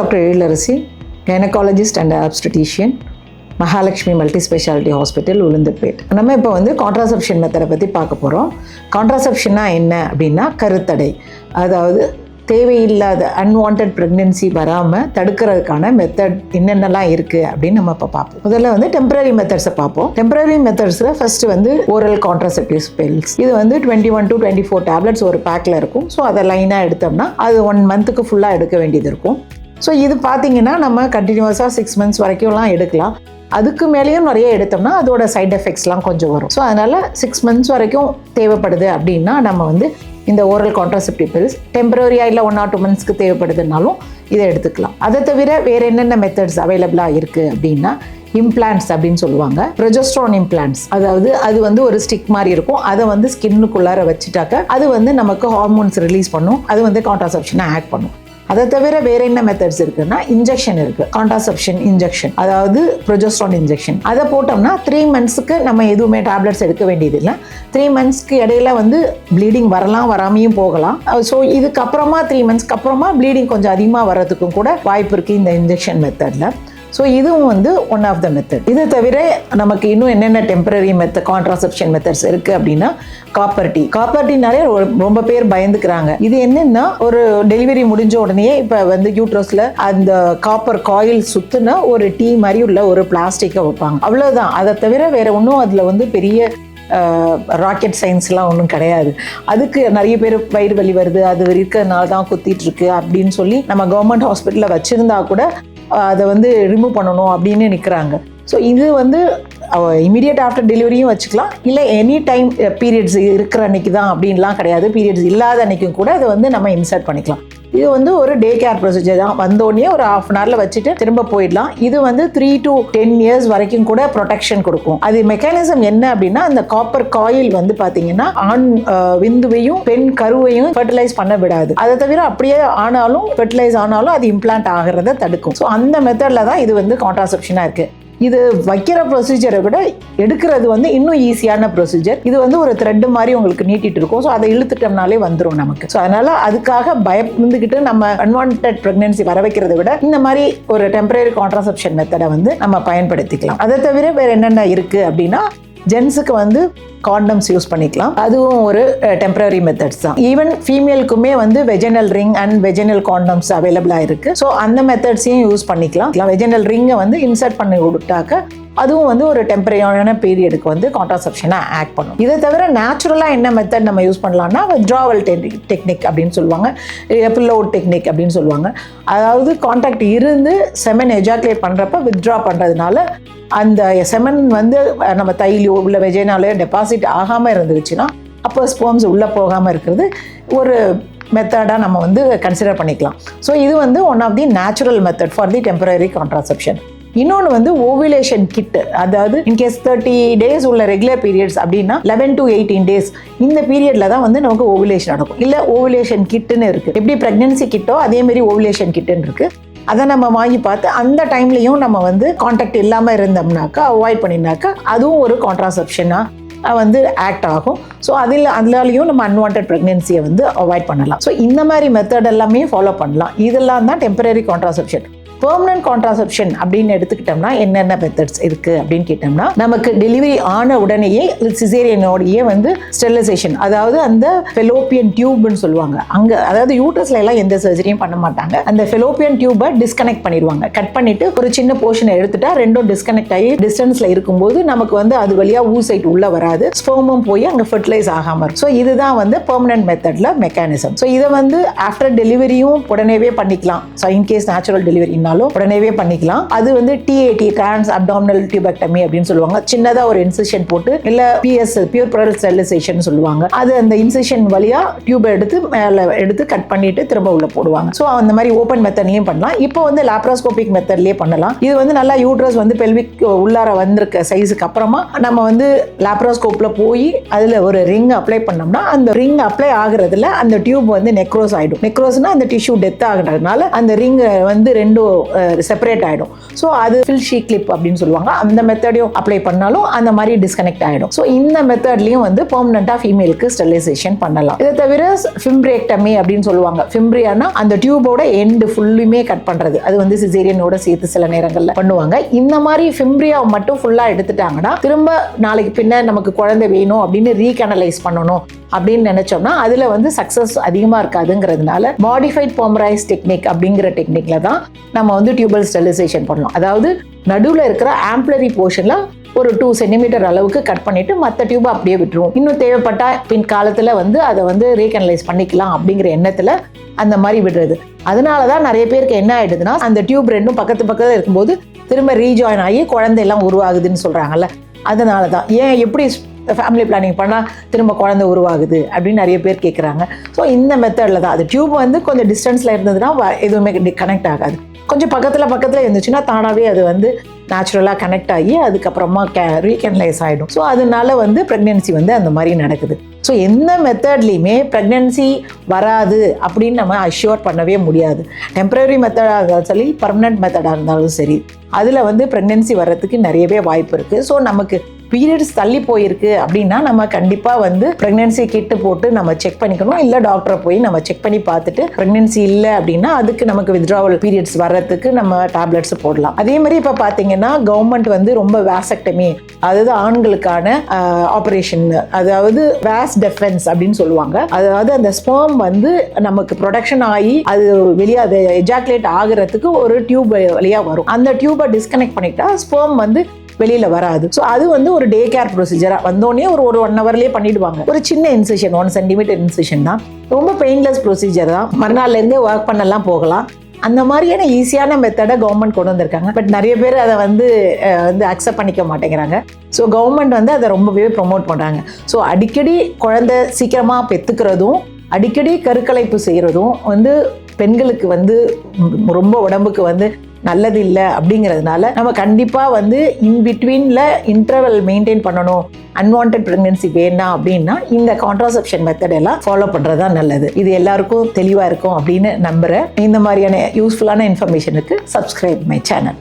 Doctor Ezhilarasi gynaecologist and obstetrician Mahalakshmi multi speciality hospital Ulundurpet நம்ம இப்போ வந்து contraception மெத்தடை பற்றி பார்க்க போகிறோம் கான்ட்ராசெப்ஷன்னா என்ன அப்படின்னா கருத்தடை. அதாவது தேவையில்லாத அன்வான்ட் ப்ரெக்னென்சி வராமல் தடுக்கிறதுக்கான மெத்தட் என்னென்னலாம் இருக்குது அப்படின்னு நம்ம இப்போ பார்ப்போம். முதல்ல வந்து டெம்பரரி மெத்தட்ஸை பார்ப்போம். டெம்பரரி மெத்தட்ஸில் ஃபஸ்ட்டு வந்து ஓரல் கான்ட்ராசெப்டிவ் பில்ஸ் இது வந்து twenty one to twenty four tablets ஒரு பேக்கில் இருக்கும். ஸோ அதை லைனாக எடுத்தோம்னா அது ஒன் மந்த்துக்கு ஃபுல்லாக எடுக்க வேண்டியது இருக்கும். ஸோ இது பார்த்தீங்கன்னா நம்ம கண்டினியூஸாக சிக்ஸ் மந்த்ஸ் வரைக்கும்லாம் எடுக்கலாம். அதுக்கு மேலேயும் நிறைய எடுத்தோம்னா அதோட சைட் எஃபெக்ட்ஸ்லாம் கொஞ்சம் வரும். ஸோ அதனால் சிக்ஸ் மந்த்ஸ் வரைக்கும் தேவைப்படுது அப்படின்னா நம்ம வந்து இந்த ஓரல் கான்ட்ராசெப்டிவ் பில்ஸ் டெம்பரரியாக இல்லை ஒன் ஆர் டூ மந்த்ஸ்க்கு தேவைப்படுதுனாலும் இதை எடுத்துக்கலாம். அதை தவிர வேறு என்னென்ன மெத்தட்ஸ் அவைலபிளாக இருக்குது அப்படின்னா இம்ப்ளான்ட்ஸ் அப்படின்னு சொல்லுவாங்க. ப்ரொஜஸ்ட்ரான் இம்ப்ளான்ட்ஸ் அதாவது அது வந்து ஒரு ஸ்டிக் மாதிரி இருக்கும். அதை வந்து ஸ்கின்னுக்குள்ளார வச்சுட்டாக்க அது வந்து நமக்கு ஹார்மோன்ஸ் ரிலீஸ் பண்ணும். அது வந்து கான்ட்ராசெப்ஷனை ஆக்ட் பண்ணும். அதை தவிர வேற என்ன மெத்தட்ஸ் இருக்குன்னா இன்ஜெக்ஷன் இருக்கு. கான்டாசெப்ஷன் இன்ஜெக்ஷன் அதாவது ப்ரொஜஸ்ட்ரான் இன்ஜெக்ஷன் அதை போட்டோம்னா த்ரீ மந்த்ஸ்க்கு நம்ம எதுவுமே டேப்லெட்ஸ் எடுக்க வேண்டியது இல்லை த்ரீ மந்த்ஸ்க்கு இடையில வந்து ப்ளீடிங் வரலாம் வராமையும் போகலாம். ஸோ இதுக்கப்புறமா த்ரீ மந்த்ஸ்க்கு அப்புறமா ப்ளீடிங் கொஞ்சம் அதிகமாக வர்றதுக்கும் கூட வாய்ப்பு இருக்குது இந்த இன்ஜெக்ஷன் மெத்தடில் ஸோ இதுவும் வந்து ஒன் ஆஃப் த மெத்தட் இது தவிர நமக்கு இன்னும் என்னென்ன டெம்பரரி மெத்தட் கான்ட்ராசெப்ஷன் மெத்தட்ஸ் இருக்குது அப்படின்னா காப்பர் டீ காப்பர் டீனாலே ரொம்ப பேர் பயந்துக்கிறாங்க. இது என்னென்னா ஒரு டெலிவரி முடிஞ்ச உடனே இப்போ வந்து யூட்ரஸில் அந்த காப்பர் காயில் சுற்றுனா ஒரு டீ மாதிரி உள்ள ஒரு பிளாஸ்டிக்கை வைப்பாங்க. அவ்வளோதான் அதை தவிர வேற ஒன்றும் அதில் வந்து பெரிய ராக்கெட் சயின்ஸ்லாம் ஒன்றும் கிடையாது. அதுக்கு நிறைய பேர் வயிறு வலி வருது அது இருக்கிறதுனால தான் குத்திட்டுருக்கு அப்படின்னு சொல்லி நம்ம கவர்மெண்ட் ஹாஸ்பிட்டலில் வச்சுருந்தா கூட அதை வந்து ரிமூவ் பண்ணணும் அப்படின்னு நிற்கிறாங்க ஸோ இது வந்து இமீடியட் ஆஃப்டர் டெலிவரியும் வச்சுக்கலாம். இல்லை எனி டைம் பீரியட்ஸ் இருக்கிற அன்னைக்கு தான் அப்படின்லாம் கிடையாது. பீரியட்ஸ் இல்லாத அன்னைக்கும் கூட அதை வந்து நம்ம இன்சர்ட் பண்ணிக்கலாம். இது வந்து ஒரு டே கேர் ப்ரொசீஜர் தான். வந்தோடனே ஒரு ஹாஃப் அன் ஹவரில் வச்சுட்டு திரும்ப போயிடலாம். இது வந்து த்ரீ டு டென் இயர்ஸ் வரைக்கும் கூட ப்ரொடெக்ஷன் கொடுக்கும். அது மெக்கானிசம் என்ன அப்படின்னா அந்த காப்பர் காயில் வந்து பார்த்தீங்கன்னா ஆண் விந்துவையும் பெண் கருவையும் ஃபர்டிலைஸ் பண்ண விடாது. அதை தவிர அப்படியே ஆனாலும் ஃபர்டிலைஸ் ஆனாலும் அது இம்ப்ளான்ட் ஆகிறத தடுக்கும். ஸோ அந்த மெத்தடில் தான் இது வந்து கான்ட்ராசெப்ஷனாக இருக்குது இது வைக்கிற ப்ரொசீஜரை விட எடுக்கிறது வந்து இன்னும் ஈஸியான ப்ரொசீஜர் இது வந்து ஒரு த்ரெட் மாதிரி உங்களுக்கு நீட்டிட்டு இருக்கும். ஸோ அதை இழுத்துட்டோம்னாலே வந்துடும் நமக்கு. ஸோ அதனால அதுக்காக பயந்துக்கிட்டு நம்ம அன்வான்ட் ப்ரெக்னன்சி வர வைக்கிறத விட இந்த மாதிரி ஒரு டெம்பரரி கான்ட்ராசெப்ஷன் மெத்தடை வந்து நம்ம பயன்படுத்திக்கலாம். அதை தவிர வேற என்னென்ன இருக்கு அப்படின்னா ஜென்ஸுக்கு வந்து காண்டம்ஸ் யூஸ் பண்ணிக்கலாம். அதுவும் ஒரு டெம்பரரி மெத்தட்ஸ் தான். ஈவன் ஃபீமேலுக்குமே வந்து vaginal ring and vaginal condoms அவைலபிளாக இருக்குது ஸோ அந்த மெத்தட்ஸையும் யூஸ் பண்ணிக்கலாம். வெஜனல் ரிங்கை வந்து இன்சர்ட் பண்ணி கொடுத்தாக்க அதுவும் வந்து ஒரு டெம்பரரியான பீரியடுக்கு வந்து கான்ட்ராசெப்ஷனை ஆக்ட் பண்ணும். இதை தவிர நேச்சுரலாக என்ன மெத்தட் நம்ம யூஸ் பண்ணலாம்னா வித்ட்ராவல் டெக்னிக் அப்படின்னு சொல்லுவாங்க. பில்லோ டெக்னிக் அப்படின்னு சொல்லுவாங்க. அதாவது கான்டாக்ட் இருந்து செமன் எஜாக்குலேட் பண்ணுறப்ப வித்ட்ரா பண்ணுறதுனால அந்த செமன் வந்து நம்ம தைலியோ உள்ள வெஜைனாலே டெபாசிட் ஆகாமல் இருந்துச்சுன்னா அப்போ ஸ்போம்ஸ் உள்ளே போகாமல் இருக்கிறது ஒரு மெத்தடாக நம்ம வந்து கன்சிடர் பண்ணிக்கலாம். ஸோ இது வந்து one of the natural method for the temporary contraception இன்னொன்று வந்து ஓவிலேஷன் கிட்டு அதாவது இன்கேஸ் தேர்ட்டி டேஸ் உள்ள ரெகுலர் பீரியட்ஸ் அப்படின்னா லெவன் டு எயிட்டீன் டேஸ் இந்த பீரியடில் தான் வந்து நமக்கு ஓவிலேஷன் நடக்கும். இல்லை ஓவிலேஷன் கிட்டுன்னு இருக்குது எப்படி ப்ரெக்னென்சி கிட்டோ அதேமாரி ஓவிலேஷன் கிட்டுன்னு இருக்குது அதை நம்ம வாங்கி பார்த்து அந்த டைம்லையும் நம்ம வந்து காண்டாக்ட் இல்லாமல் இருந்தோம்னாக்கா அவாய்ட் பண்ணினாக்கா அதுவும் ஒரு கான்ட்ராசெப்ஷனாக வந்து ஆக்ட் ஆகும். ஸோ அதில் அதனாலையும் நம்ம அன்வான்ட் ப்ரெக்னென்சியை வந்து அவாய்ட் பண்ணலாம். ஸோ இந்த மாதிரி மெத்தட் எல்லாமே ஃபாலோ பண்ணலாம். இதெல்லாம் தான் டெம்பரரி கான்ட்ராசெப்ஷன் பெர்மனன்ட் கான்ட்ராசெப்ஷன் அப்படின்னு எடுத்துக்கிட்டோம்னா என்னென்ன மெத்தட்ஸ் இருக்குது அப்படின்னு கேட்டோம்னா நமக்கு டெலிவரி ஆன உடனேயே சிசேரியனோடையே வந்து ஸ்டெரிலைசேஷன் அதாவது அந்த ஃபெலோப்பியன் டியூப்னு சொல்லுவாங்க. அங்கே அதாவது யூட்ரஸ்ல எல்லாம் எந்த சர்ஜரியும் பண்ண மாட்டாங்க. அந்த ஃபெலோப்பியன் டியூபை டிஸ்கனெக்ட் பண்ணிடுவாங்க. கட் பண்ணிட்டு ஒரு சின்ன போர்ஷனை எடுத்துட்டா ரெண்டும் டிஸ்கனெக்ட் ஆகி டிஸ்டன்ஸ்ல இருக்கும்போது நமக்கு வந்து அது வழியாக ஊசைட் உள்ளே வராது. ஸ்போமும் போய் அங்கே ஃபெர்டிலைஸ் ஆகாமல் இருக்கும் ஸோ இதுதான் வந்து பெர்மனன்ட் மெத்தடில் மெக்கானிசம் ஸோ இதை வந்து ஆஃப்டர் டெலிவரியும் உடனேவே பண்ணிக்கலாம். ஸோ இன்கேஸ் நேச்சுரல் டெலிவரி பண்ணாலும் உடனேவே பண்ணிக்கலாம். அது வந்து டிஏடி டிரான்ஸ் அப்டாமினல் டியூபெக்டமி அப்படின்னு சொல்லுவாங்க. சின்னதா ஒரு இன்சிஷன் போட்டு இல்ல பிஎஸ் பியூர் ப்ரல் ஸ்டெரிலைசேஷன் சொல்லுவாங்க. அது அந்த இன்சிஷன் வழியா டியூப் எடுத்து மேல எடுத்து கட் பண்ணிட்டு திரும்ப உள்ள போடுவாங்க. ஸோ அந்த மாதிரி ஓப்பன் மெத்தட்லயும் பண்ணலாம். இப்போ வந்து லாப்ராஸ்கோபிக் மெத்தட்லயே பண்ணலாம். இது வந்து நல்லா யூட்ரஸ் வந்து பெல்விக் உள்ளார வந்திருக்க சைஸுக்கு அப்புறமா நம்ம வந்து லாப்ரோஸ்கோப்ல போய் அதுல ஒரு ரிங் அப்ளை பண்ணோம்னா அந்த ரிங் அப்ளை ஆகுறதுல அந்த டியூப் வந்து நெக்ரோஸ் ஆயிடும். நெக்ரோஸ்னா அந்த டிஷ்யூ டெத் ஆகுறதுனால அந்த ரிங் வந்து ரெண்டும் செப்பரேட் ஆகிடும் ஸோ அது ஃபில் ஷீ கிளிப் அப்படின்னு சொல்லுவாங்க. அந்த மெத்தடையும் அப்ளை பண்ணாலும் அந்த மாதிரி டிஸ்கனெக்ட் ஆகிடும் ஸோ இந்த மெத்தட்லையும் வந்து பெர்மனண்ட்டாக ஃபீமேலுக்கு ஸ்டெரிலைசேஷன் பண்ணலாம். இதை தவிர ஃபிம்ப்ரேக்டமி அப்படின்னு சொல்லுவாங்க. ஃபிம்ப்ரியானா அந்த டியூபோட எண்டு ஃபுல்லுமே கட் பண்ணுறது அது வந்து சிசேரியனோட சேர்த்து சில நேரங்களில் பண்ணுவாங்க. இந்த மாதிரி ஃபிம்ப்ரியா மட்டும் ஃபுல்லாக எடுத்துட்டாங்கன்னா திரும்ப நாளைக்கு பின்ன நமக்கு குழந்தை வேணும் அப்படின்னு ரீகனலைஸ் பண்ணணும். அப்படின்னு நினைச்சோம்னா அதுல வந்து சக்சஸ் அதிகமா இருக்காதுங்கிறதுனால மாடிஃபைட் பாமரைஸ் டெக்னிக் அப்படிங்கிற டெக்னிக்ல தான் நம்ம வந்து டியூபல் ஸ்டெரிலைசேஷன் பண்ணலாம் அதாவது நடுவில் இருக்கிற ஆம்ப்ளரி போர்ஷன்ல ஒரு டூ சென்டிமீட்டர் அளவுக்கு கட் பண்ணிட்டு மற்ற டியூபை அப்படியே விட்டுருவோம். இன்னும் தேவைப்பட்டா பின் காலத்தில் வந்து அதை வந்து ரீகனலைஸ் பண்ணிக்கலாம் அப்படிங்கிற எண்ணத்தில் அந்த மாதிரி விடுறது. அதனால தான் நிறைய பேருக்கு என்ன ஆயிடுதுன்னா அந்த டியூப் ரெண்டும் பக்கத்து பக்கத்தில் இருக்கும்போது திரும்ப ரீஜாயின் ஆகி குழந்தையெல்லாம் உருவாகுதுன்னு சொல்கிறாங்கல்ல அதனால தான். ஏன் எப்படி ஃபேமிலி பிளானிங் பண்ணால் திரும்ப குழந்தை உருவாகுது அப்படின்னு நிறைய பேர் கேட்குறாங்க ஸோ இந்த மெத்தடில் தான். அது டியூப் வந்து கொஞ்சம் டிஸ்டன்ஸில் இருந்ததுன்னா வ- எதுவுமே கனெக்ட் ஆகாது. கொஞ்சம் பக்கத்தில் பக்கத்தில் இருந்துச்சுன்னா தானாகவே அது வந்து நேச்சுரலாக கனெக்ட் ஆகி அதுக்கப்புறமா கே ரீகனலைஸ் ஆகிடும் ஸோ அதனால வந்து ப்ரெக்னென்சி வந்து அந்த மாதிரி நடக்குது. ஸோ எந்த மெத்தட்லேயுமே ப்ரெக்னென்சி வராது அப்படின்னு நம்ம அஷ்யூர் பண்ணவே முடியாது. டெம்பரரி மெத்தடாக இருந்தாலும் சரி பர்மனெண்ட் மெத்தடாக இருந்தாலும் சரி அதில் வந்து ப்ரெக்னென்சி வர்றதுக்கு நிறையவே வாய்ப்பு இருக்குது ஸோ நமக்கு பீரியட்ஸ் தள்ளி போயிருக்கு அப்படின்னா நம்ம கண்டிப்பாக வந்து ப்ரெக்னென்சி கிட்டு போட்டு நம்ம செக் பண்ணிக்கணும். இல்லை டாக்டரை போய் நம்ம செக் பண்ணி பார்த்துட்டு ப்ரெக்னென்சி இல்லை அப்படின்னா அதுக்கு நமக்கு வித்ட்ராவல் பீரியட்ஸ் வர்றதுக்கு நம்ம டேப்லெட்ஸ் போடலாம். அதே மாதிரி இப்போ பார்த்தீங்கன்னா கவர்மெண்ட் வந்து ரொம்ப வேசக்டமி அதாவது ஆண்களுக்கான ஆப்ரேஷன் அதாவது வேஸ் டெஃபென்ஸ் அப்படின்னு சொல்லுவாங்க. அதாவது அந்த ஸ்பேம் வந்து நமக்கு ப்ரொடக்ஷன் ஆகி அது வெளியே அது எஜாக்குலேட் ஆகுறதுக்கு ஒரு டியூப் வழியாக வரும். அந்த டியூபை டிஸ்கனெக்ட் பண்ணிட்டா ஸ்பேம் வந்து வெளியில வராது. ஸோ அது வந்து ஒரு டே கேர் ப்ரொசீஜராக வந்தோடனே ஒரு ஒரு ஒன் ஹவர்லேயே பண்ணிடுவாங்க. ஒரு சின்ன இன்சிஷன் ஒன் சென்டிமீட்டர் இன்சிஷன் தான். ரொம்ப பெயின்லெஸ் ப்ரொசீஜர் தான். மறுநாள்லேருந்தே ஒர்க் பண்ணலாம் போகலாம். அந்த மாதிரியான ஈஸியான மெத்தடை கவர்மெண்ட் கொண்டு வந்திருக்காங்க. பட் நிறைய பேர் அதை வந்து வந்து அக்செப்ட் பண்ணிக்க மாட்டேங்கிறாங்க. ஸோ கவர்மெண்ட் வந்து அதை ரொம்பவே ப்ரொமோட் பண்ணுறாங்க ஸோ அடிக்கடி குழந்தை சீக்கிரமாக பெற்றுக்கிறதும் அடிக்கடி கருக்கலைப்பு செய்கிறதும் வந்து பெண்களுக்கு வந்து ரொம்ப உடம்புக்கு வந்து நல்லது இல்லை அப்படிங்கிறதுனால நம்ம கண்டிப்பாக வந்து இன் பிட்வீனில் இன்டர்வல் மெயின்டைன் பண்ணணும். அன்வான்ட் ப்ரெக்னென்சி வேணாம் அப்படின்னா இந்த கான்ட்ராசெப்ஷன் மெத்தட் எல்லாம் ஃபாலோ பண்ணுறது தான் நல்லது. இது எல்லாருக்கும் தெளிவாக இருக்கும் அப்படின்னு நம்புகிறேன் இந்த மாதிரியான யூஸ்ஃபுல்லான இன்ஃபர்மேஷனுக்கு சப்ஸ்கிரைப் மை சேனல்